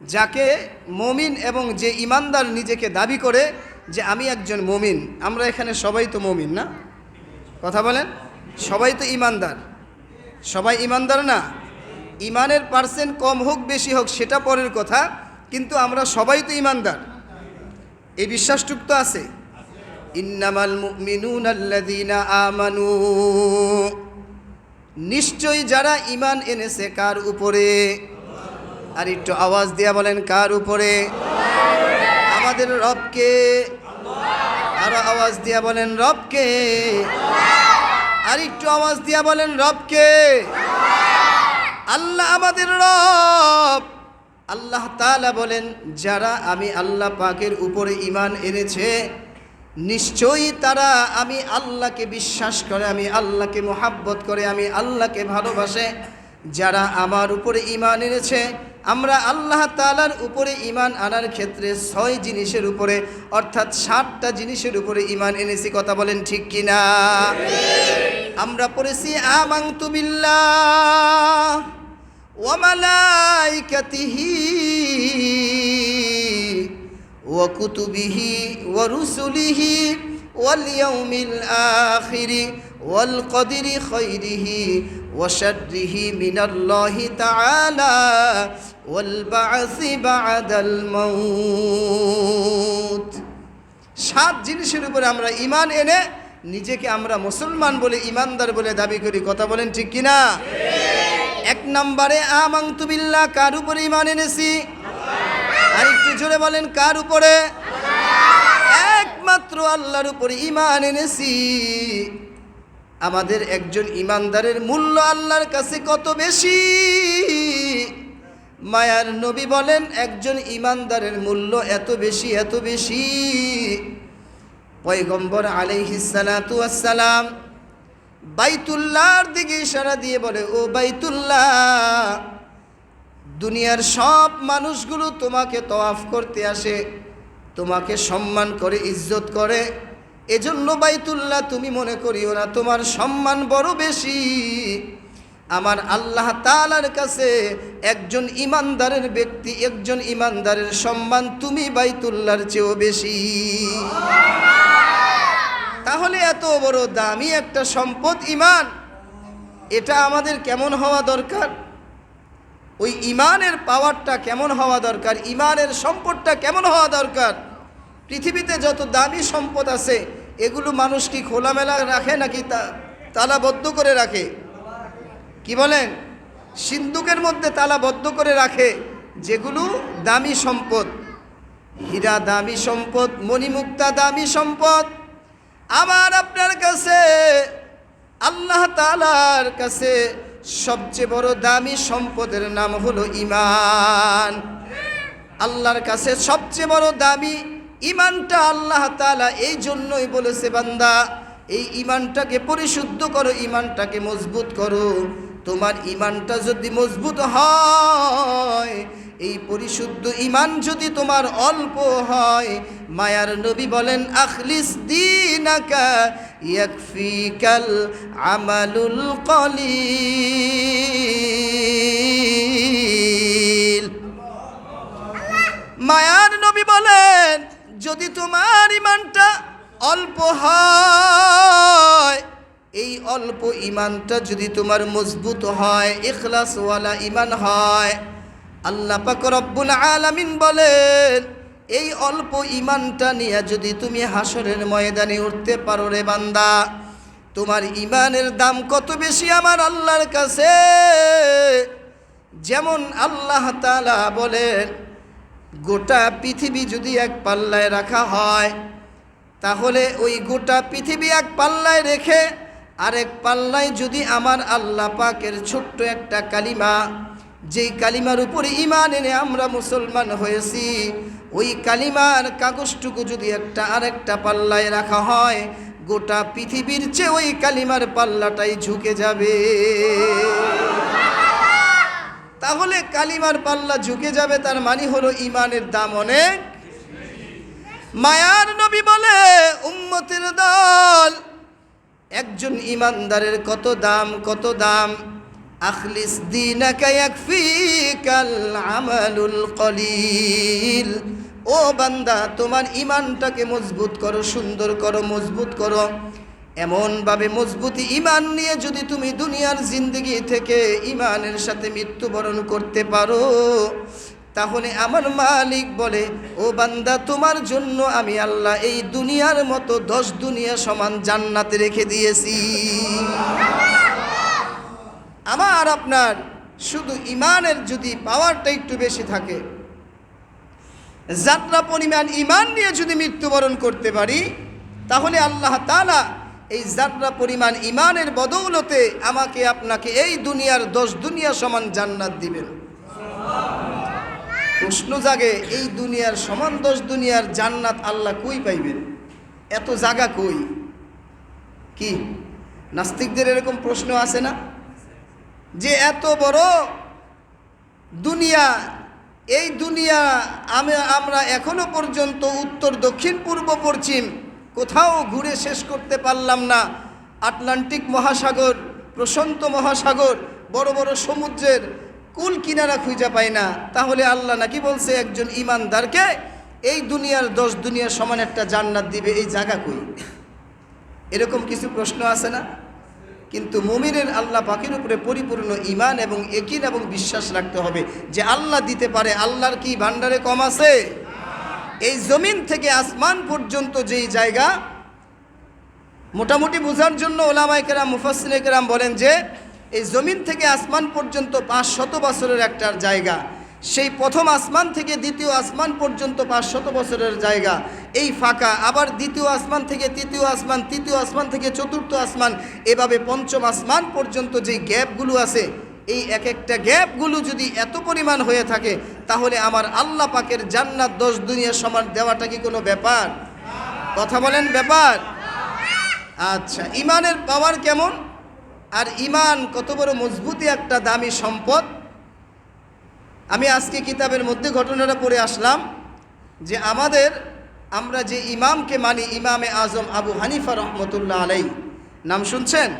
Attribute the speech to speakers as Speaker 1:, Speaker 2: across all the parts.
Speaker 1: যাকে মমিন এবং যে ইমানদার নিজেকে দাবি করে যে আমি একজন মমিন, আমরা এখানে সবাই তো মমিন না? কথা বলেন, সবাই তো ইমানদার। সবাই ইমানদার না? ইমানের পার্সেন্ট কম হোক, বেশি হোক, সেটা পরের কথা, কিন্তু আমরা সবাই তো ইমানদার। এই বিশ্বাসটুক তো আছে। ইন্নামাল আমানু। নিশ্চয়ই যারা ইমান এনেছে কার উপরে? আর একটু আওয়াজ দিয়া বলেন, কার উপরে? আমাদের রবকে। আরও আওয়াজ দিয়া বলেন, রবকে। আর একটু আওয়াজ দিয়া বলেন, রবকে। আল্লাহ আমাদের রব। আল্লাহ তাআলা বলেন, যারা আমি আল্লাহ পাকের উপরে ইমান এনেছে, নিশ্চয়ই তারা আমি আল্লাহকে বিশ্বাস করে, আমি আল্লাহকে মোহাব্বত করে, আমি আল্লাহকে ভালোবাসে। যারা আমার উপরে ইমান এনেছে আমরা আল্লাহ তালার উপরে ইমান আনার ক্ষেত্রে ছয় জিনিসের উপরে অর্থাৎ ষাটটা জিনিসের উপরে ইমান এনেছি কথা বলেন ঠিক কিনা আমরা পড়েছি আমাংতু বিল্লাহ وملائكته وكتبه ورسله واليوم الآخر والقدر خيره وشره من الله تعالى والبعث بعد الموت সাত জিনিসের উপরে আমরা ইমান এনে নিজেকে আমরা মুসলমান বলে ইমানদার বলে দাবি করি কথা বলেন ঠিক কিনা এক নম্বরে আমাংতুবিল্লাহ কার উপরে ইমান এনেছি আর একটু জোরে বলেন কার উপরে একমাত্র আল্লাহর উপরে ইমান এনেছি আমাদের একজন ইমানদারের মূল্য আল্লাহর কাছে কত বেশি মায়ার নবী বলেন, একজন ইমানদারের মূল্য এত বেশি এত বেশি। পয়গম্বর আলাইহিসালাতু আসসালাম বাইতুল্লাহর দিকে ইশারা দিয়ে বলে, ও বাইতুল্লাহ, দুনিয়ার সব মানুষগুলো তোমাকে তওয়াফ করতে আসে, তোমাকে সম্মান করে, ইজ্জত করে। এজন্য বাইতুল্লাহ, তুমি মনে করিও না, তোমার সম্মান বড় বেশি। আমার আল্লাহ তালার কাছে একজন ইমানদারের ব্যক্তি, একজন ইমানদারের সম্মান তুমি বাইতুল্লার চেয়েও বেশি। তাহলে এত বড় দামি একটা সম্পদ ইমান এটা আমাদের কেমন হওয়া দরকার? ওই ইমানের পাওয়ারটা কেমন হওয়া দরকার? ইমানের সম্পদটা কেমন হওয়া দরকার? পৃথিবীতে যত দামি সম্পদ আছে, এগুলো মানুষ কি খোলামেলা রাখে নাকি তা- তালাবদ্ধ করে রাখে? কি বলেন? সিন্ধুকের মধ্যে তালাবদ্ধ করে রাখে যেগুলো দামি সম্পদ। হীরা দামি সম্পদ, মণিমুক্তা দামি সম্পদ। আমার আপনার কাছে, আল্লাহ তালার কাছে সবচেয়ে বড় দামি সম্পদের নাম হলো ইমান আল্লাহর কাছে সবচেয়ে বড় দামি ইমানটা আল্লাহ তালা এই জন্যই বলেছে, বান্দা, এই ইমানটাকে পরিশুদ্ধ করো ইমানটাকে মজবুত করো। তোমার ইমানটা যদি মজবুত হয়, এই পরিশুদ্ধ ইমান যদি তোমার অল্প হয়, মায়ার নবী বলেন, আখলিস দিনাকা আমালুল কলিল। মায়ার নবী বলেন, যদি তোমার ইমানটা অল্প হয় এই অল্প ইমানটা যদি তোমার মজবুত হয়, ইখলাসওয়ালা ইমান হয়, আল্লাহ রব্বুল আলামিন বলেন, এই অল্প ইমানটা নিয়ে যদি তুমি হাসরের ময়দানে উঠতে পারো রে বান্দা, তোমার ইমানের দাম কত বেশি আমার আল্লাহর কাছে? যেমন আল্লাহ তাআলা বলেন, গোটা পৃথিবী যদি এক পাল্লায় রাখা হয়, তাহলে ওই গোটা পৃথিবী এক পাল্লায় রেখে আরেক পাল্লায় যদি আমার আল্লাহ পাকের ছোট্ট একটা কালিমা, যেই কালিমার উপরে ইমান এনে আমরা মুসলমান হয়েছি, ওই কালিমার কাগজটুকু যদি একটা আরেকটা পাল্লায় রাখা হয়, গোটা পৃথিবীর চেয়ে ওই কালিমার পাল্লাটাই ঝুঁকে যাবে। তাহলে কালিমার পাল্লা ঝুঁকে যাবে, তার মানে হলো ইমানের দাম অনেক মায়ার নবী বলে, উম্মতের দল একজন ইমানদারের কত দাম কত দাম? আখলিস আমালুল কলিল। ও বান্দা, তোমার ইমানটাকে মজবুত করো, সুন্দর করো, মজবুত করো। এমনভাবে মজবুতি ইমান নিয়ে যদি তুমি দুনিয়ার জিন্দগি থেকে ইমানের সাথে মৃত্যুবরণ করতে পারো তাহলে আমার মালিক বলে, ও বান্দা, তোমার জন্য আমি আল্লাহ এই দুনিয়ার মতো দশ দুনিয়া সমান জান্নাতে রেখে দিয়েছি। আমার আপনার শুধু ইমানের যদি পাওয়ারটা একটু বেশি থাকে, যাত্রা পরিমাণ ইমান নিয়ে যদি মৃত্যুবরণ করতে পারি, তাহলে আল্লাহ তালা এই যাত্রা পরিমাণ ইমানের বদৌলতে আমাকে আপনাকে এই দুনিয়ার দশ দুনিয়া সমান জান্নাত দিবেন। প্রশ্ন জাগে এই দুনিয়ার সমান দশ দুনিয়ার জান্নাত আল্লাহ কই পাইবেন? এত জাগা কই? কি? নাস্তিকদের এরকম প্রশ্ন আছে না? যে এত বড় দুনিয়া, এই দুনিয়া আমি, আমরা এখনও পর্যন্ত উত্তর, দক্ষিণ, পূর্ব, পশ্চিম কোথাও ঘুরে শেষ করতে পারলাম না। আটলান্টিক মহাসাগর, প্রশান্ত মহাসাগর, বড় বড় সমুদ্রের কুল কিনারা খুঁজে পায় না। তাহলে আল্লাহ নাকি বলছে, একজন ইমানদারকে এই দুনিয়ার দশ দুনিয়ার সমান একটা জান্নাত দিবে, এই জায়গা কই? এরকম কিছু প্রশ্ন আছে না? কিন্তু মুমিনের আল্লাহ পাখির উপরে পরিপূর্ণ ইমান এবং একিন এবং বিশ্বাস রাখতে হবে যে আল্লাহ দিতে পারে, আল্লাহর কি ভান্ডারে কম আছে? এই জমিন থেকে আসমান পর্যন্ত যেই জায়গা, মোটামুটি বোঝার জন্য ওলামাইকেরাম মুফাসিনেকেরাম বলেন যে এই জমিন থেকে আসমান পর্যন্ত পাঁচ শত বছরের একটা জায়গা। সেই প্রথম আসমান থেকে দ্বিতীয় আসমান পর্যন্ত পাঁচ শত বছরের জায়গা। এই ফাঁকা, আবার দ্বিতীয় আসমান থেকে তৃতীয় আসমান তৃতীয় আসমান থেকে চতুর্থ আসমান, এভাবে পঞ্চম আসমান পর্যন্ত যেই গ্যাপগুলো আছে, এই এক একটা গ্যাপগুলো যদি এত পরিমাণ হয়ে থাকে, তাহলে আমার আল্লাহ পাকের জান্নাত দশ দুনিয়ার সমান দেওয়াটা কি কোনো ব্যাপার? কথা বলেন ব্যাপার? আচ্ছা ইমানের পাওয়ার কেমন? আর ইমান কত বড় মজবুতি একটা দামি সম্পদ। আমি আজকে কিতাবের মধ্যে ঘটনাটা পড়ে আসলাম যে আমাদের, আমরা যে ইমামকে মানি, ইমামে আজম আবু হানিফা রহমতুল্লাহ আলাই। নাম শুনছেন?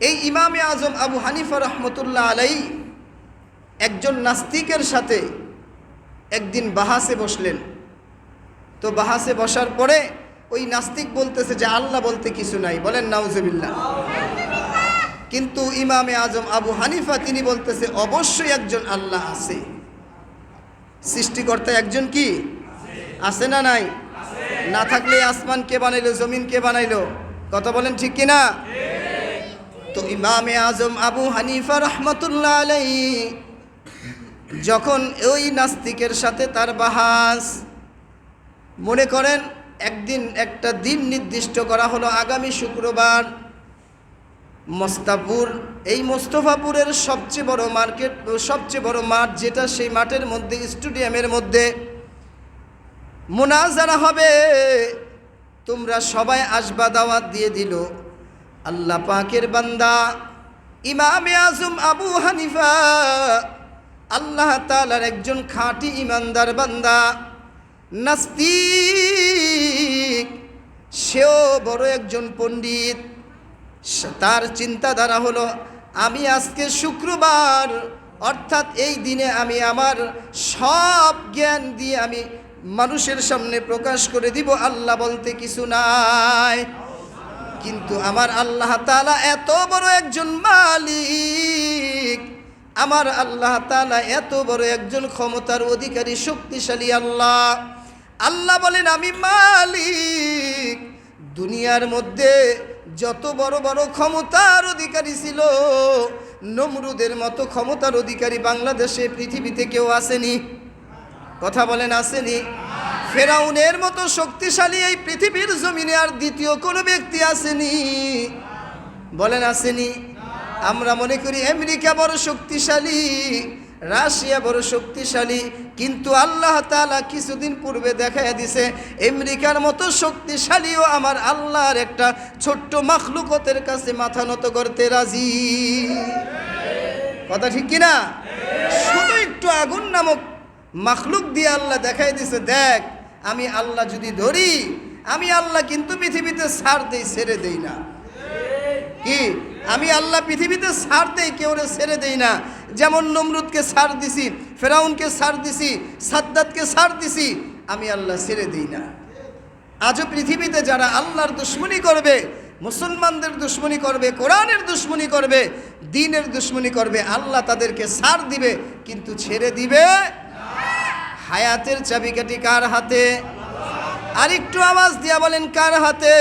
Speaker 1: এই ইমামে আজম আবু হানিফা রহমতুল্লাহ আলাই একজন নাস্তিকের সাথে একদিন বাহাসে বসলেন। তো বাহাসে বসার পরে ওই নাস্তিক বলতেছে যে, আল্লাহ বলতে কিছু নাই। বলেন নাউজবিল্লা কিন্তু ইমামে আজম আবু হানিফা তিনি বলতেছে, অবশ্যই একজন আল্লাহ আছে। সৃষ্টিকর্তা একজন কি? আছে না নাই? না থাকলে আসমান কে বানাইলো, জমিন কে বানাইলো? কথা বলেন ঠিক কি না? তো ইমামে আজম আবু হানিফা রহমতুল্লাহ আলাই যখন ওই নাস্তিকের সাথে তার বাহাস, মনে করেন একদিন একটা দিন নির্দিষ্ট করা হলো, আগামী শুক্রবার মস্তাপুর এই মোস্তফাপুরের সবচেয়ে বড় মার্কেট, সবচেয়ে বড় মাঠ যেটা সেই মাঠের মধ্যে, স্টেডিয়ামের মধ্যে মোনাজারা হবে। তোমরা সবাই আসবা দাওয়াত দিয়ে দিল। আল্লাহ পাকের বান্দা, ইমামে আজম আবু হানিফা, আল্লাহ তালার একজন খাঁটি ইমানদার বান্দা, নাস্তিক, সেও বড় একজন পণ্ডিত। তার চিন্তাধারা হলো, আমি আজকে শুক্রবার, অর্থাৎ এই দিনে আমি আমার সব জ্ঞান দিয়ে আমি মানুষের সামনে প্রকাশ করে দিব, আল্লাহ বলতে কিছু নাই। কিন্তু আমার আল্লাহ তালা এত বড় একজন মালিক, আমার আল্লাহ তালা এত বড় একজন ক্ষমতার অধিকারী, শক্তিশালী আল্লাহ। আল্লাহ বলেন, আমি মালিক, দুনিয়ার মধ্যে যত বড় বড় ক্ষমতার অধিকারী ছিল, নমরুদের মতো ক্ষমতার অধিকারী বাংলাদেশে পৃথিবীতে কেউ আসেনি। কথা বলেন, আসেনি। ফেরাউনের মতো শক্তিশালী এই পৃথিবীর জমিনে আর দ্বিতীয় কোনো ব্যক্তি আসেনি। বলেন, আসেনি। আমরা মনে করি আমেরিকা বড় শক্তিশালী রাশিয়া বড় শক্তিশালী, কিন্তু আল্লাহ তালা কিছুদিন পূর্বে দেখাইয়া দিছে, আমেরিকার মতো শক্তিশালীও আমার আল্লাহর একটা ছোট্ট মাখলুকতের কাছে মাথা নত করতে রাজি। কথা ঠিক কিনা? শুধু একটু আগুন নামক মাখলুক দিয়ে আল্লাহ দেখাই দিছে, দেখ, আমি আল্লাহ যদি ধরি, আমি আল্লাহ কিন্তু পৃথিবীতে সার দেই, ছেড়ে দেই না। কি? আমি আল্লাহ পৃথিবীতে ছাড় দেই, কেউ ছেড়ে দেই না। যেমন নমরুদকে সার দিছি, ফেরাউনকে সার দিছি, সাদ্দাতকে সার দিছি, আমি আল্লাহ ছেড়ে দিই না। আজও পৃথিবীতে যারা আল্লাহর দুশ্মনী করবে, মুসলমানদের দুশ্মনী করবে, কোরআনের দুশ্মনী করবে, দিনের দুশ্মনী করবে, আল্লাহ তাদেরকে সার দিবে, কিন্তু ছেড়ে দিবে হায়াতের চাবিকাঠি কার হাতে? আর একটু আওয়াজ দিয়া বলেন, কার হাতে?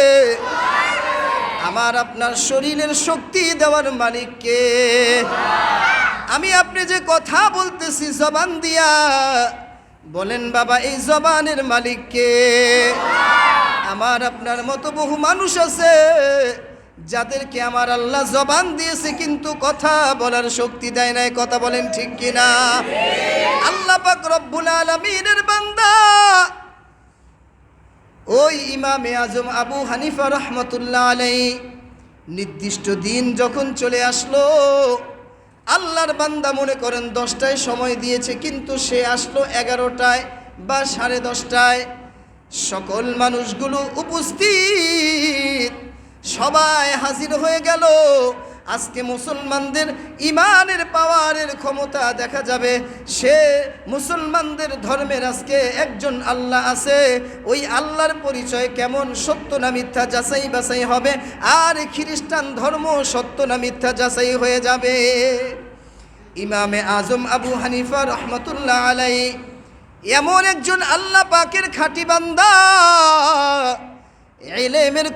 Speaker 1: আমার আপনার শরীরের শক্তি দেওয়ার মালিককে। আমি আপনি যে কথা বলতেছি জবান দিয়া, বলেন বাবা, এই জবানের মালিককে। আমার আপনার মতো বহু মানুষ আছে, যাদেরকে আমার আল্লাহ জবান দিয়েছে, কিন্তু কথা বলার শক্তি দেয় নাই। কথা বলেন ঠিক কিনা? আল্লাহ পাক রব্বুল আলমিনের বান্দা ওই ইমামে আজম আবু হানিফা রহমতুল্লাহ আলাই নির্দিষ্ট দিন যখন চলে আসলো, আল্লাহর বান্দা মনে করেন দশটায় সময় দিয়েছে, কিন্তু সে আসলো এগারোটায় বা সাড়ে দশটায়। সকল মানুষগুলো উপস্থিত, সবাই হাজির হয়ে গেল। আজকে মুসলমানদের ইমানের পাওয়ারের ক্ষমতা দেখা যাবে। সে মুসলমানদের ধর্মের আজকে একজন আল্লাহ আছে। ওই আল্লাহর পরিচয় কেমন সত্য না মিথ্যা যাচাই বাছাই হবে? আর খ্রিস্টান ধর্ম সত্য না মিথ্যা যাচাই হয়ে যাবে। ইমামে আজম আবু হানিফা রহমতুল্লাহ আলাই এমন একজন আল্লাহ পাকের খাঁটি বান্দা। এলেমের